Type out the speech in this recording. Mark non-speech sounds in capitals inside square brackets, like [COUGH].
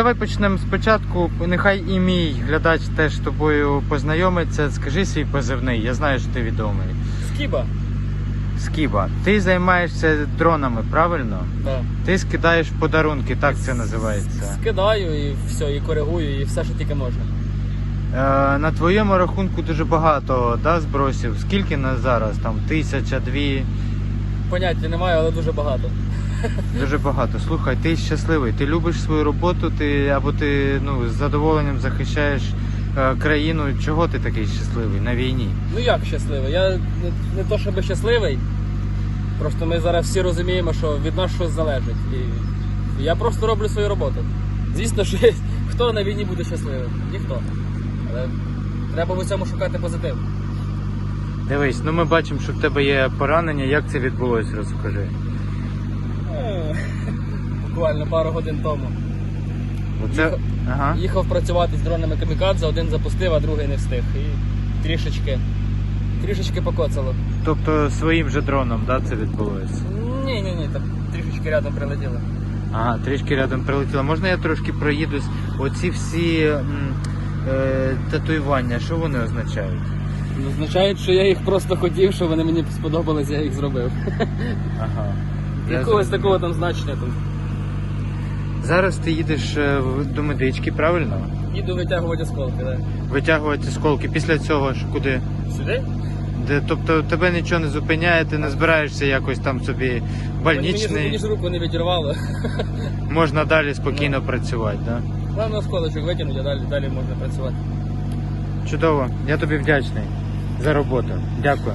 давай почнемо спочатку. Нехай і мій глядач теж з тобою познайомиться. Скажи свій позивний, я знаю, що ти відомий. Скіба. Скіба, ти займаєшся дронами, правильно? Да. Ти скидаєш подарунки, так це називається. Скидаю і все, і коригую, і все, що тільки можна. Е, на твоєму рахунку дуже багато да, збросів. Скільки на зараз? Там тисяча, дві. Поняття немає, але дуже багато. Дуже багато. Слухай, ти щасливий, ти любиш свою роботу, ти або ти ну, з задоволенням захищаєш е, країну. Чого ти такий щасливий на війні? Ну як щасливий? Я не, не то щоб щасливий. Просто ми зараз всі розуміємо, що від нас щось залежить. І я просто роблю свою роботу. Звісно, що [LAUGHS] хто на війні буде щасливим? Ніхто. Але треба в усьому шукати позитив. Дивись, ну ми бачимо, що в тебе є поранення. Як це відбулося, розкажи. Е, Буквально пару годин тому. Оце... Їхав- Ага. Їхав працювати з дронами камікадзе, один запустив, а другий не встиг. І трішечки, трішечки покоцало. Тобто своїм же дроном, да, це відбулося? Ні, ні, ні, там трішечки рядом прилетіло. Ага, трішки рядом прилетіло. Можна я трошки проїдусь? Оці всі м, е, татуювання, що вони означають? Означає, що я їх просто хотів, що вони мені сподобались, я їх зробив. Ага. Якогось зрозумів. такого там значення тут. Зараз ти їдеш е, в- до медички, правильно? Їду витягувати осколки, так. Витягувати осколки. Після цього ж куди? Сюди? Де, тобто тебе нічого не зупиняє, ти не збираєшся якось там собі Мені, мені, больничний, мені ж руку не відірвало. [LAUGHS] можна далі спокійно працювати, да? Главное осколочок витягнути, а далі, далі можна працювати. Чудово, я тобі вдячний за роботу. Дякую.